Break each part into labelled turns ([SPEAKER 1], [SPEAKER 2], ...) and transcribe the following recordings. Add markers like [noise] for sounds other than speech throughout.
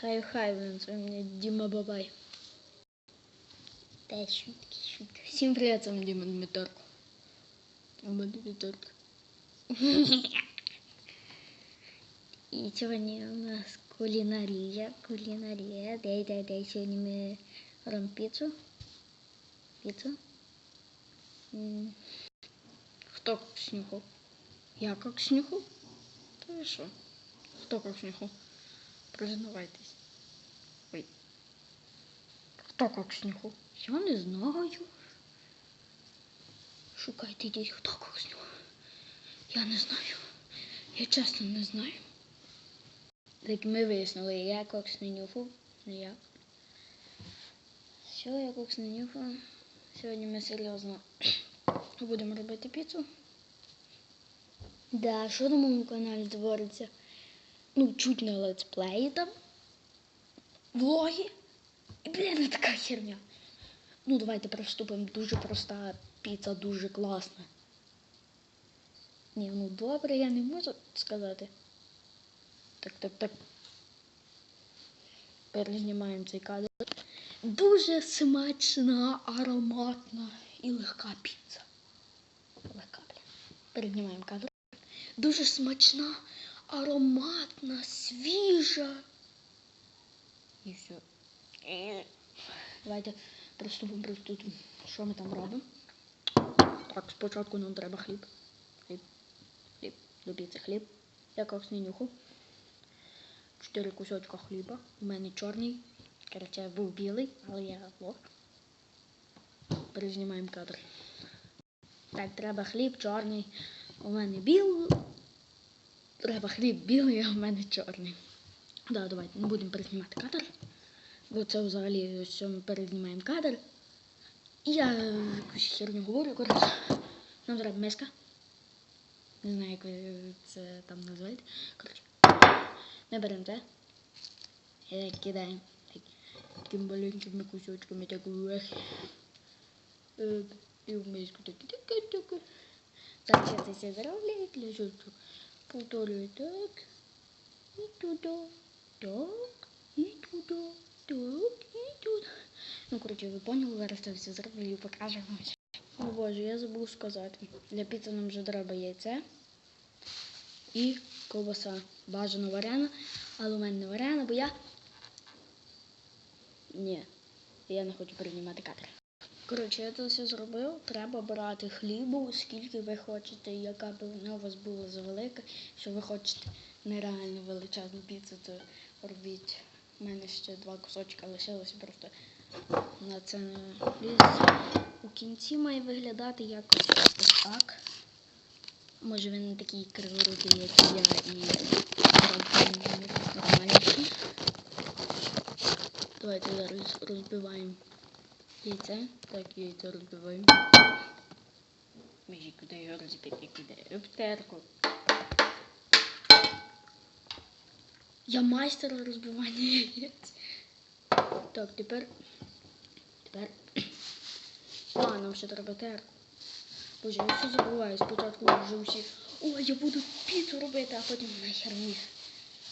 [SPEAKER 1] Хай хай, він це мені Діма Бабай. Та шутки, шутки. Всім привіт, це Діма Дмиторко. У мене Дмиторко. І сьогодні у нас кулінарія, кулінарія. Дай, дай, дай. Сьогодні ми робимо піцу. Піцу. М. Хто как снюхал? Я как снюхал? Та ви що? Хто как снюхал? Признавайтесь. Ой. Хто снюхал? Я не знаю. Шукайте йдіть, хто снюхал. Я не знаю. Я чесно не знаю. Так ми вияснили, я кокс не нюхав, не я. Все, я кокс не. Сьогодні ми серйозно будемо робити піцу. Да, що на моєму каналі твориться? Ну, чуть не летсплеї там. Влоги. Блін, така херня. Ну, давайте приступимо. Дуже проста піца, дуже класна. Ні, ну добре, я не можу сказати. Так, так, так. Перезнімаємо цей кадр. Дуже смачна, ароматна і легка піца. Легка, бля. Перезнімаємо кадр. Дуже смачна, ароматна, свіжа. І все. Давайте приступимо приступимо. Що ми там робимо? Так, спочатку нам треба хліб. Хліб. Хліб. До хліб. Я як не нюхав. Чотири кусочка хліба. У мене чорний. Короче, був білий, але я лох. Перезнімаємо кадр. Так, треба хліб чорний. У мене білий. Треба хліб білий, а у мене чорний. Да, давайте не будемо перезнімати кадр. Бо це взагалі ось ми перезнімаємо кадр. І я якусь херню говорю, коротше. Нам треба миска. Не знаю, як ви це там називаєте. Коротше. Ми беремо це. І кидаємо так, такими маленькими кусочками так вверх. Е, І в миску так, так, зараз це жовток. Повторюю так. І туди. Так. І туди. Так. І туди. Ну, коротше, ви поняли, зараз це все зроблю і покажу. О боже, я забув сказати. Для піци нам вже треба яйце і ковбаса. Бажано варена, але у мене не варена, бо я. Ні, я не хочу приймати кадр. Коротше, я це все зробив. Треба брати хлібу, скільки ви хочете, яка б вона у вас була завелика. Якщо ви хочете нереально величезну піцу, то робіть. У мене ще два кусочка лишилося просто на це не. У кінці має виглядати якось ось так. Може він не такий криворукий, як я, і нормальніший. Давайте зараз розбиваємо яйце. Так, яйце розбиваємо. Межі, куди його розбити, куди? В терку. Я майстер розбивання яєць. Так, тепер. Тепер. А, нам ще треба терку. Боже, я все забуваю. Спочатку вже всі. О, я буду піцу робити, а потім нахер ні.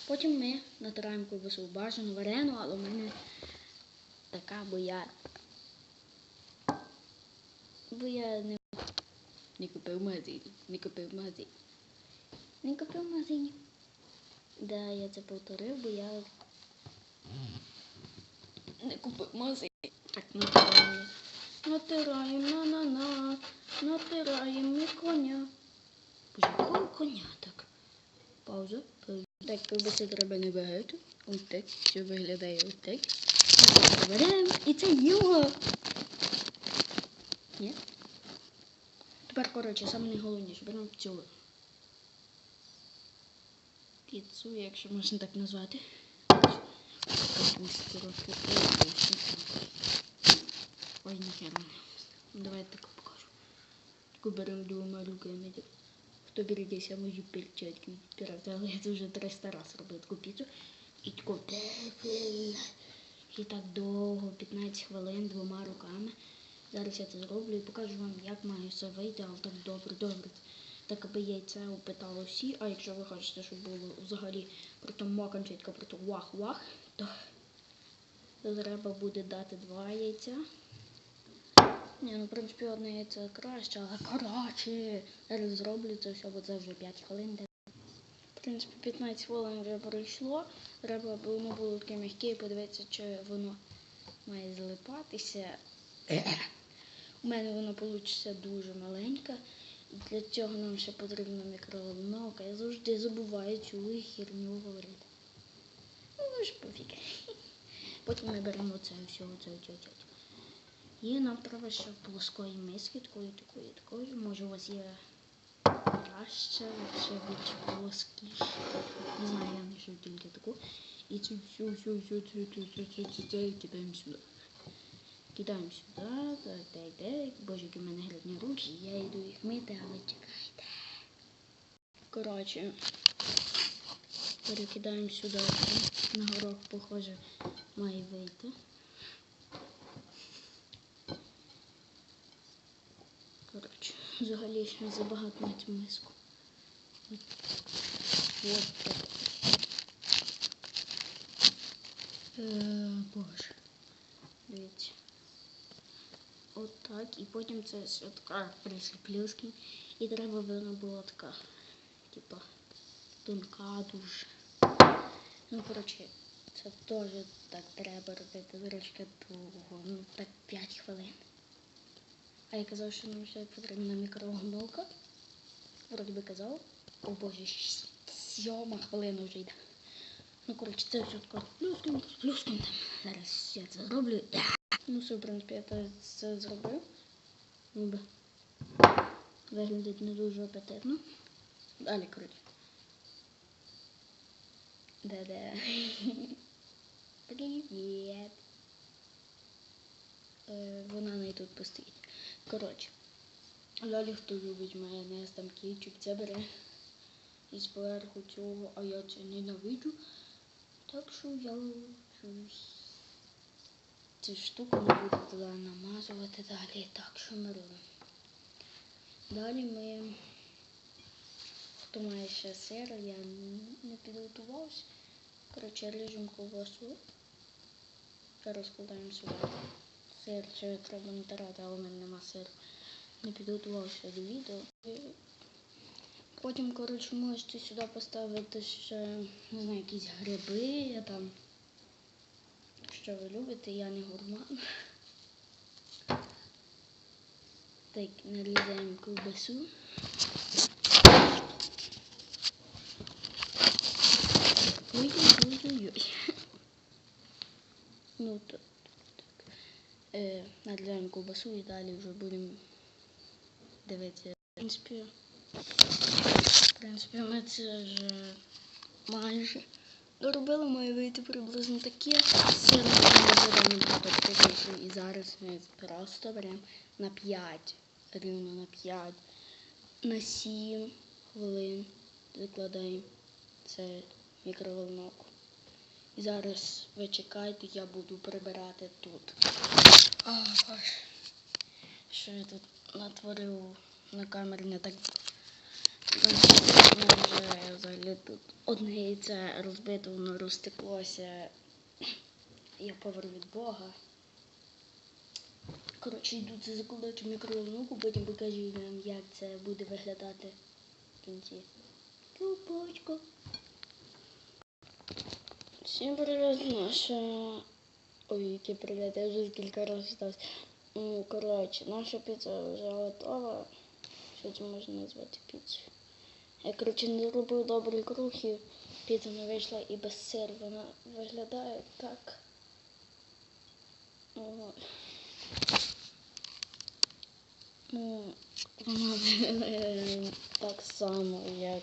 [SPEAKER 1] Потім ми натираємо ковбасу бажану варену, але в мене така, бо я. Бо я не, не купив в магазині. Не купив в магазині. Не купив в. Да, я це повторив, бо я не купив в. Так, натираємо. Натираємо на-на-на. Натираємо ми коня. Боже, якого коня так? Пауза. Так, ковбаси треба небагато. Ось так. Все виглядає ось так. Беремо. І це його. Ні? Тепер, коротше, саме найголовніше. Беремо цю піцу, якщо можна так назвати. Ой, ніхера. Давайте таку покажу. Таку беремо двома руками. Хто берегися мої перчатки відпирати, але я це вже 300 разів робив таку піцу. І таку і так довго, 15 хвилин двома руками. Зараз я це зроблю і покажу вам, як має все вийти, але так добре, добре. Так аби яйце упитало всі, а якщо ви хочете, щоб було взагалі притом моканчитка, притом вах-вах, То то треба буде дати два яйця. Ні, ну в принципі одне яйце краще, але коротше. Зараз зроблю це все, бо це вже 5 хвилин. В принципі, 15 хвилин вже пройшло. Треба, воно було таке м'яке подивитися, чи воно має злипатися. У мене воно вийде дуже маленьке. Для цього нам ще потрібна мікроволновка. Я завжди забуваю цю херню говорити. Ну, ж пофіг. Потім ми беремо це все, оце, оце. І нам треба ще плоскої миски, такої, такої, такої. Може у вас є краще, ще більш плоскіше. Не знаю, я знайшов тільки таку. І цю всю, всю, всю, цю, цю, цю, цю, кидаємо сюди. Кидаємо сюди, так, так. Боже, які в мене грязні руки, я йду їх мити, але чекайте. Коротше, перекидаємо сюди. На горох, похоже, має вийти. Коротше, взагалі ще забагато на цю миску. От так. Е, боже. Дивіться. От так. І потім це все така присиплюски. І треба вона була така, типа, тонка дуже. Ну, коротше, це теж так треба робити трошки довго. Ну, так 5 хвилин. А я казав, що нам ще потрібна мікроволновка. Вроді би казав. О боже, сьома хвилина вже йде. Ну, коротше, це все таке плюском, плюском. Зараз я це зроблю. Ну, все, в принципі, я це, зробив. Ніби виглядить не дуже апетитно. Далі, коротше. Да-да. [laughs] Привіт. Е, вона не тут постоїть. Коротше. Далі хто любить майонез, там кетчуп, це бере і зверху цього, а я це ненавиджу. Так що я щось цю штуку буду туди намазувати далі. Так, що ми робимо? Далі ми, хто має ще сир, я не підготувався. Коротше, ріжемо ковбасу розкладаємо сюди. Сир ще треба натирати, але в мене нема сиру. Не підготувався до відео. Потім, коротше, можете сюди поставити ще, не знаю, якісь гриби там. Що ви любите, я не гурман. Так, нарізаємо ковбасу. Ну так, так. Е, нарізаємо ковбасу і далі вже будемо дивитися. В принципі, в принципі, ми це вже майже доробили, має вийти приблизно таке. Сир ми пізніше. І зараз ми просто беремо на 5, рівно на 5, на 7 хвилин закладаємо це в мікроволновку. І зараз ви чекайте, я буду прибирати тут. Боже. Що я тут натворив на камері не так. Вже взагалі тут одне яйце розбито, воно розтеклося. Я повер від Бога. Коротше, йду це закладати в мікроволновку, потім покажу вам, як це буде виглядати в кінці. Купочку. Всім привіт, наша. Ой, який привіт, я вже кілька разів стався. Ну, коротше, наша піца вже готова. Що це можна назвати піцею? Я, коротше, не зробив добрий круг і піца не вийшла і без сиру. Вона виглядає так. О. Ну, вона так само, як,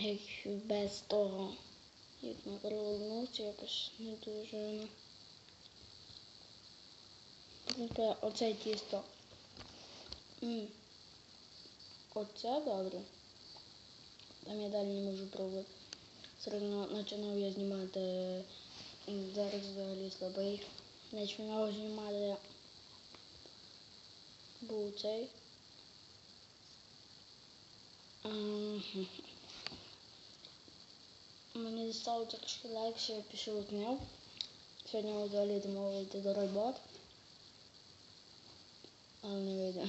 [SPEAKER 1] як без того. Як на мікроволновці якось не дуже. Тобто оце тісто. М. Оце добре. Там я далі не можу пробувати. Середньо починав я знімати зараз взагалі слабий. Починав знімати був цей. Мені стало трошки легше, я пішов зняв. Сьогодні взагалі думав вийти до робот. Але не вийде.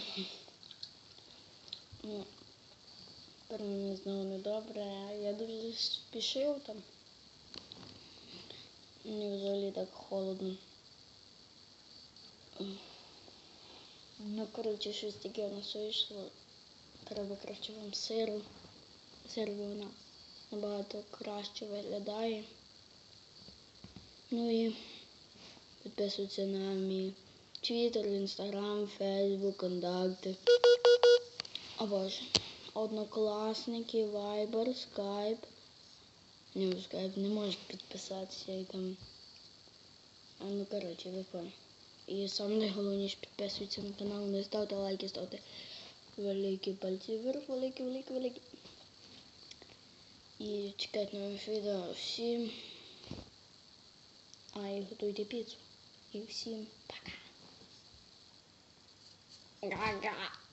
[SPEAKER 1] Ну, тепер мені знову недобре. Я дуже спішив там. Мені взагалі так холодно. Ну, коротше, щось таке у нас вийшло. Треба краще вам сиру. Сир вона набагато краще виглядає. Ну і підписуйтесь на мій Твіттер, Інстаграм, Фейсбук, контакти. О боже. Однокласники, Viber, Skype. Ні, в Skype не можеш підписатися і там. А ну коротше, ви поняли. І саме найголовніше підписуйтесь на канал, не ставте лайки, ставте великі пальці вверх, великі, великі, великі. І чекайте нових відео. Всім. А і готуйте піцу. І всім пока. Га-га.